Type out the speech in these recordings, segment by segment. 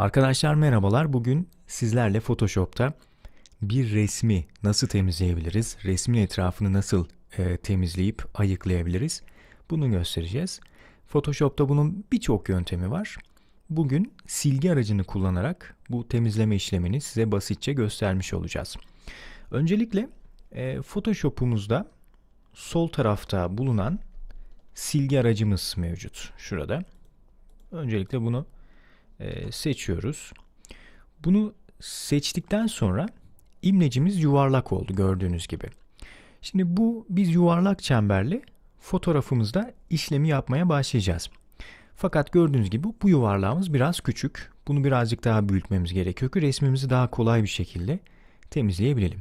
Arkadaşlar merhabalar. Bugün sizlerle Photoshop'ta bir resmi nasıl temizleyebiliriz? Resmin etrafını nasıl e, temizleyip ayıklayabiliriz? Bunu göstereceğiz. Photoshop'ta bunun birçok yöntemi var. Bugün silgi aracını kullanarak bu temizleme işlemini size basitçe göstermiş olacağız. Öncelikle e, Photoshop'umuzda sol tarafta bulunan silgi aracımız mevcut. Şurada. Öncelikle bunu e, seçiyoruz. Bunu seçtikten sonra imlecimiz yuvarlak oldu gördüğünüz gibi. Şimdi bu biz yuvarlak çemberli fotoğrafımızda işlemi yapmaya başlayacağız. Fakat gördüğünüz gibi bu yuvarlağımız biraz küçük. Bunu birazcık daha büyütmemiz gerekiyor ki resmimizi daha kolay bir şekilde temizleyebilelim.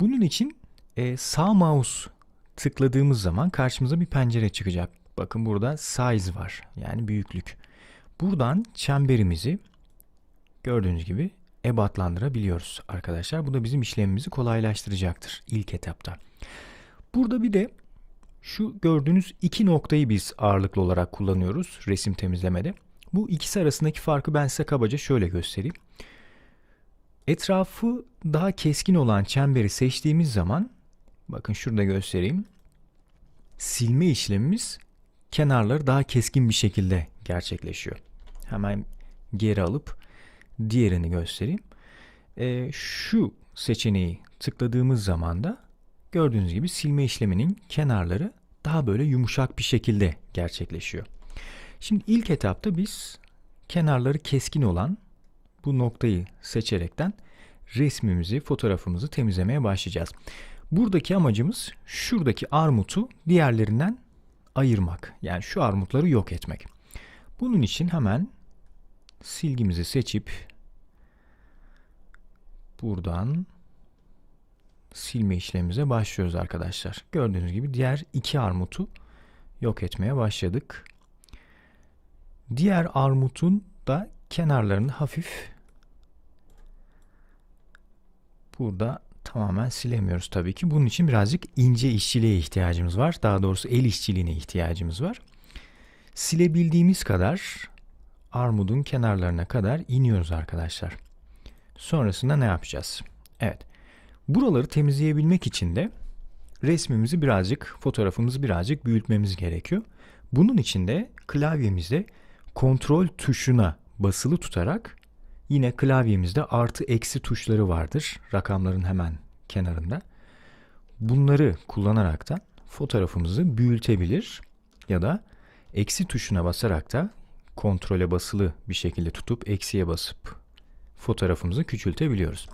Bunun için e, sağ mouse tıkladığımız zaman karşımıza bir pencere çıkacak. Bakın burada size var yani büyüklük. Buradan çemberimizi gördüğünüz gibi ebatlandırabiliyoruz arkadaşlar. Bu da bizim işlemimizi kolaylaştıracaktır ilk etapta. Burada bir de şu gördüğünüz iki noktayı biz ağırlıklı olarak kullanıyoruz resim temizlemede. Bu ikisi arasındaki farkı ben size kabaca şöyle göstereyim. Etrafı daha keskin olan çemberi seçtiğimiz zaman bakın şurada göstereyim. Silme işlemimiz kenarları daha keskin bir şekilde gerçekleşiyor. Hemen geri alıp diğerini göstereyim. E, şu seçeneği tıkladığımız zaman da gördüğünüz gibi silme işleminin kenarları daha böyle yumuşak bir şekilde gerçekleşiyor. Şimdi ilk etapta biz kenarları keskin olan bu noktayı seçerekten resmimizi, fotoğrafımızı temizlemeye başlayacağız. Buradaki amacımız şuradaki armutu diğerlerinden ayırmak. Yani şu armutları yok etmek. Bunun için hemen silgimizi seçip buradan silme işlemimize başlıyoruz arkadaşlar. Gördüğünüz gibi diğer iki armutu yok etmeye başladık. Diğer armutun da kenarlarını hafif burada tamamen silemiyoruz tabii ki. Bunun için birazcık ince işçiliğe ihtiyacımız var. Daha doğrusu el işçiliğine ihtiyacımız var. Silebildiğimiz kadar armudun kenarlarına kadar iniyoruz arkadaşlar. Sonrasında ne yapacağız? Evet. Buraları temizleyebilmek için de resmimizi birazcık, fotoğrafımızı birazcık büyütmemiz gerekiyor. Bunun için de klavyemizde kontrol tuşuna basılı tutarak yine klavyemizde artı eksi tuşları vardır. Rakamların hemen kenarında. Bunları kullanaraktan fotoğrafımızı büyütebilir ya da eksi tuşuna basarak da kontrole basılı bir şekilde tutup eksiye basıp fotoğrafımızı küçültebiliyoruz.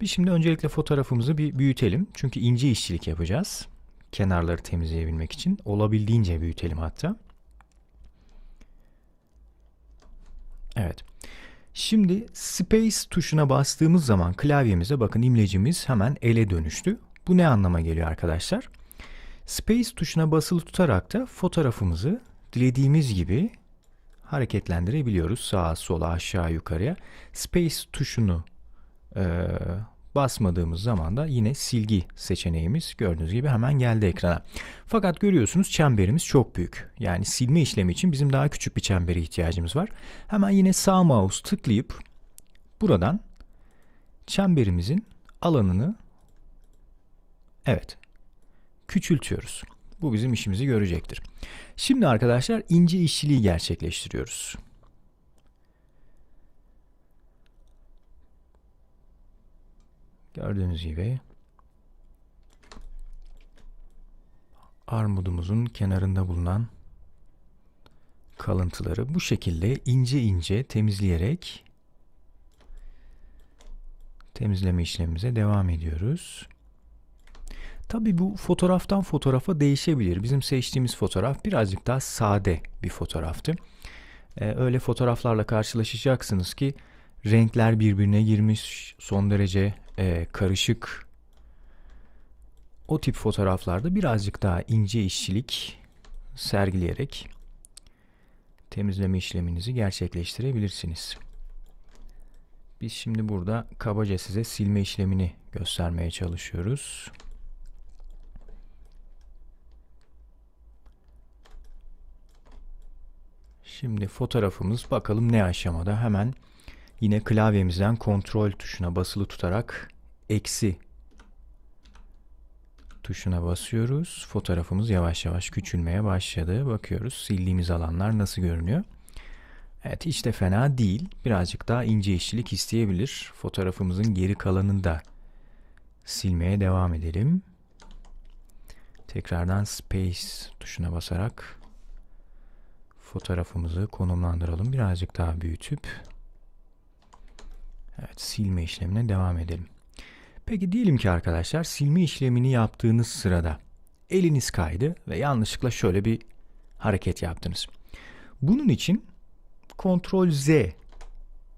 Biz şimdi öncelikle fotoğrafımızı bir büyütelim. Çünkü ince işçilik yapacağız. Kenarları temizleyebilmek için. Olabildiğince büyütelim hatta. Evet. Şimdi Space tuşuna bastığımız zaman klavyemize bakın imlecimiz hemen ele dönüştü. Bu ne anlama geliyor arkadaşlar? Space tuşuna basılı tutarak da fotoğrafımızı dilediğimiz gibi hareketlendirebiliyoruz. Sağa sola aşağı yukarıya. Space tuşunu e, basmadığımız zaman da yine silgi seçeneğimiz gördüğünüz gibi hemen geldi ekrana. Fakat görüyorsunuz çemberimiz çok büyük. Yani silme işlemi için bizim daha küçük bir çembere ihtiyacımız var. Hemen yine sağ mouse tıklayıp buradan çemberimizin alanını evet küçültüyoruz. Bu bizim işimizi görecektir. Şimdi arkadaşlar ince işçiliği gerçekleştiriyoruz. Gördüğünüz gibi armudumuzun kenarında bulunan kalıntıları bu şekilde ince ince temizleyerek temizleme işlemimize devam ediyoruz. Tabi bu fotoğraftan fotoğrafa değişebilir. Bizim seçtiğimiz fotoğraf birazcık daha sade bir fotoğraftı. Ee, öyle fotoğraflarla karşılaşacaksınız ki renkler birbirine girmiş, son derece e, karışık. O tip fotoğraflarda birazcık daha ince işçilik sergileyerek temizleme işleminizi gerçekleştirebilirsiniz. Biz şimdi burada kabaca size silme işlemini göstermeye çalışıyoruz. Şimdi fotoğrafımız bakalım ne aşamada hemen Yine klavyemizden kontrol tuşuna basılı tutarak eksi tuşuna basıyoruz. Fotoğrafımız yavaş yavaş küçülmeye başladı. Bakıyoruz sildiğimiz alanlar nasıl görünüyor. Evet hiç de fena değil. Birazcık daha ince işçilik isteyebilir. Fotoğrafımızın geri kalanını da silmeye devam edelim. Tekrardan space tuşuna basarak fotoğrafımızı konumlandıralım. Birazcık daha büyütüp evet silme işlemine devam edelim. Peki diyelim ki arkadaşlar silme işlemini yaptığınız sırada eliniz kaydı ve yanlışlıkla şöyle bir hareket yaptınız. Bunun için Ctrl Z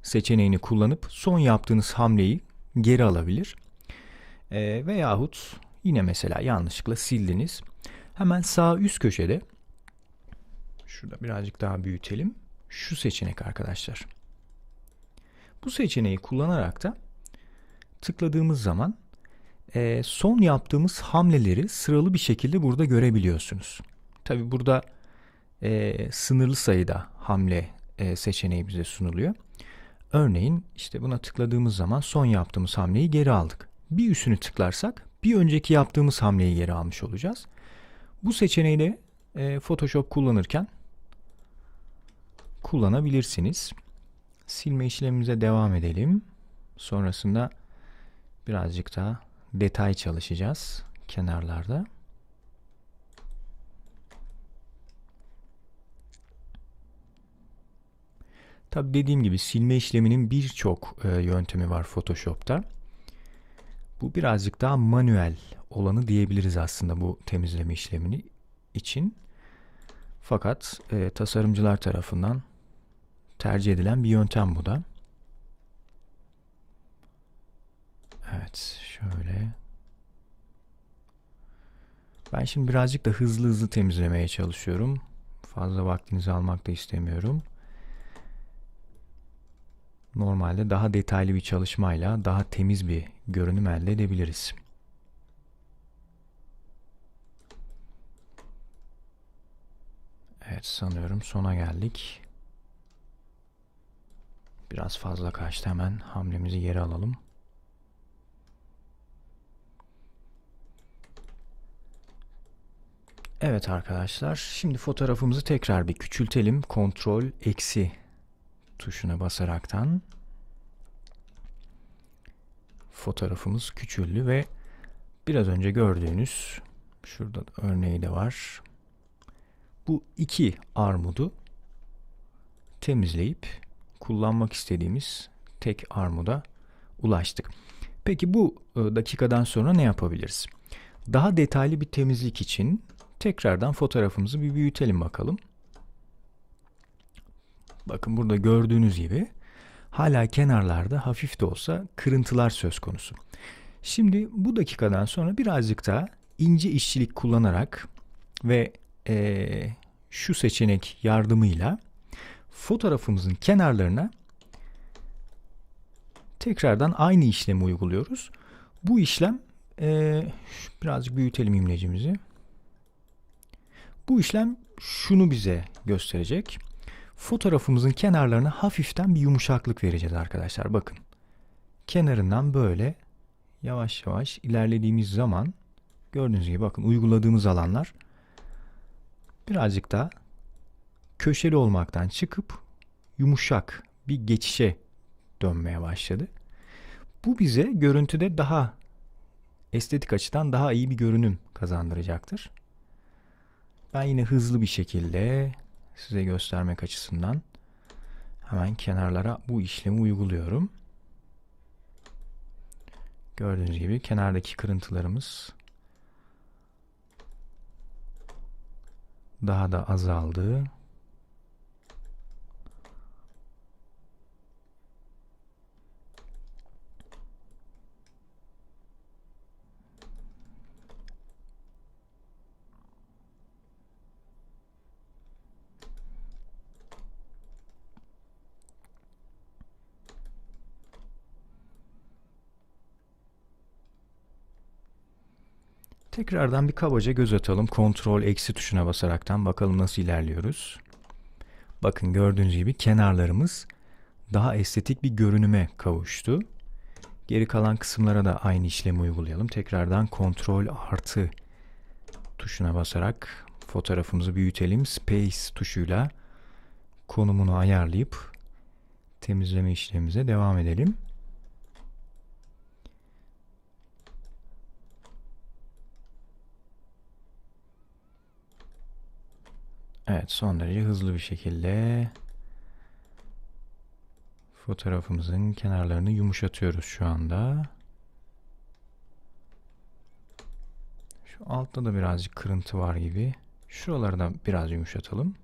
seçeneğini kullanıp son yaptığınız hamleyi geri alabilir. E, veyahut yine mesela yanlışlıkla sildiniz. Hemen sağ üst köşede şurada birazcık daha büyütelim. Şu seçenek arkadaşlar. Bu seçeneği kullanarak da tıkladığımız zaman e, son yaptığımız hamleleri sıralı bir şekilde burada görebiliyorsunuz. Tabi burada e, sınırlı sayıda hamle e, seçeneği bize sunuluyor. Örneğin işte buna tıkladığımız zaman son yaptığımız hamleyi geri aldık. Bir üstünü tıklarsak bir önceki yaptığımız hamleyi geri almış olacağız. Bu seçeneği de e, Photoshop kullanırken kullanabilirsiniz. Silme işlemimize devam edelim. Sonrasında birazcık daha detay çalışacağız kenarlarda. Tabi dediğim gibi silme işleminin birçok e, yöntemi var Photoshop'ta. Bu birazcık daha manuel olanı diyebiliriz aslında bu temizleme işlemini için. Fakat e, tasarımcılar tarafından tercih edilen bir yöntem bu da. Evet, şöyle. Ben şimdi birazcık da hızlı hızlı temizlemeye çalışıyorum. Fazla vaktinizi almak da istemiyorum. Normalde daha detaylı bir çalışmayla daha temiz bir görünüm elde edebiliriz. Evet sanıyorum sona geldik. Biraz fazla kaçtı hemen hamlemizi geri alalım. Evet arkadaşlar şimdi fotoğrafımızı tekrar bir küçültelim. Kontrol eksi tuşuna basaraktan fotoğrafımız küçüldü ve biraz önce gördüğünüz şurada örneği de var. Bu iki armudu temizleyip kullanmak istediğimiz tek armuda ulaştık. Peki bu e, dakikadan sonra ne yapabiliriz? Daha detaylı bir temizlik için tekrardan fotoğrafımızı bir büyütelim bakalım. Bakın burada gördüğünüz gibi hala kenarlarda hafif de olsa kırıntılar söz konusu. Şimdi bu dakikadan sonra birazcık daha ince işçilik kullanarak ve ee, şu seçenek yardımıyla fotoğrafımızın kenarlarına tekrardan aynı işlemi uyguluyoruz. Bu işlem e, birazcık büyütelim imlecimizi. Bu işlem şunu bize gösterecek. Fotoğrafımızın kenarlarına hafiften bir yumuşaklık vereceğiz arkadaşlar. Bakın. Kenarından böyle yavaş yavaş ilerlediğimiz zaman gördüğünüz gibi bakın uyguladığımız alanlar birazcık daha köşeli olmaktan çıkıp yumuşak bir geçişe dönmeye başladı. Bu bize görüntüde daha estetik açıdan daha iyi bir görünüm kazandıracaktır. Ben yine hızlı bir şekilde size göstermek açısından hemen kenarlara bu işlemi uyguluyorum. Gördüğünüz gibi kenardaki kırıntılarımız daha da azaldı. Tekrardan bir kabaca göz atalım. Ctrl eksi tuşuna basaraktan bakalım nasıl ilerliyoruz. Bakın gördüğünüz gibi kenarlarımız daha estetik bir görünüme kavuştu. Geri kalan kısımlara da aynı işlemi uygulayalım. Tekrardan kontrol artı tuşuna basarak fotoğrafımızı büyütelim. Space tuşuyla konumunu ayarlayıp temizleme işlemimize devam edelim. Son derece hızlı bir şekilde fotoğrafımızın kenarlarını yumuşatıyoruz şu anda. Şu altta da birazcık kırıntı var gibi. Şuraları da biraz yumuşatalım.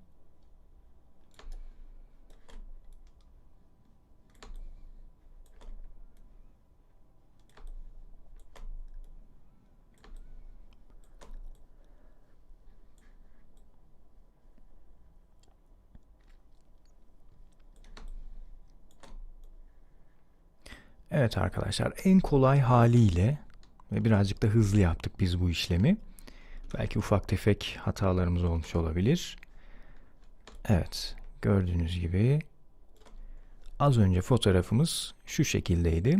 Evet arkadaşlar en kolay haliyle ve birazcık da hızlı yaptık biz bu işlemi. Belki ufak tefek hatalarımız olmuş olabilir. Evet gördüğünüz gibi az önce fotoğrafımız şu şekildeydi.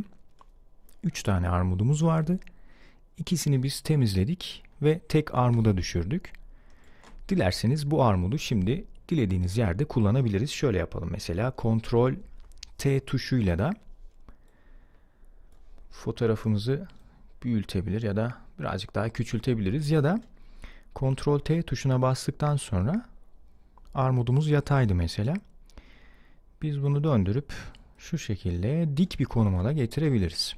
3 tane armudumuz vardı. İkisini biz temizledik ve tek armuda düşürdük. Dilerseniz bu armudu şimdi dilediğiniz yerde kullanabiliriz. Şöyle yapalım mesela Ctrl T tuşuyla da fotoğrafımızı büyütebilir ya da birazcık daha küçültebiliriz ya da Ctrl T tuşuna bastıktan sonra armudumuz yataydı mesela. Biz bunu döndürüp şu şekilde dik bir konuma da getirebiliriz.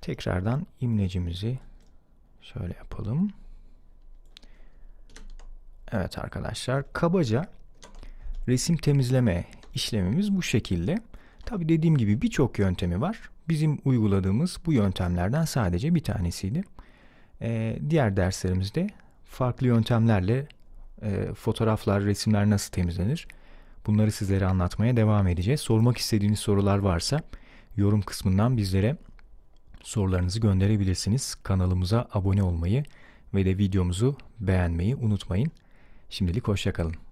Tekrardan imlecimizi şöyle yapalım. Evet arkadaşlar kabaca resim temizleme işlemimiz bu şekilde. Tabi dediğim gibi birçok yöntemi var. Bizim uyguladığımız bu yöntemlerden sadece bir tanesiydi. Ee, diğer derslerimizde farklı yöntemlerle e, fotoğraflar, resimler nasıl temizlenir? Bunları sizlere anlatmaya devam edeceğiz. Sormak istediğiniz sorular varsa yorum kısmından bizlere sorularınızı gönderebilirsiniz. Kanalımıza abone olmayı ve de videomuzu beğenmeyi unutmayın. Şimdilik hoşçakalın.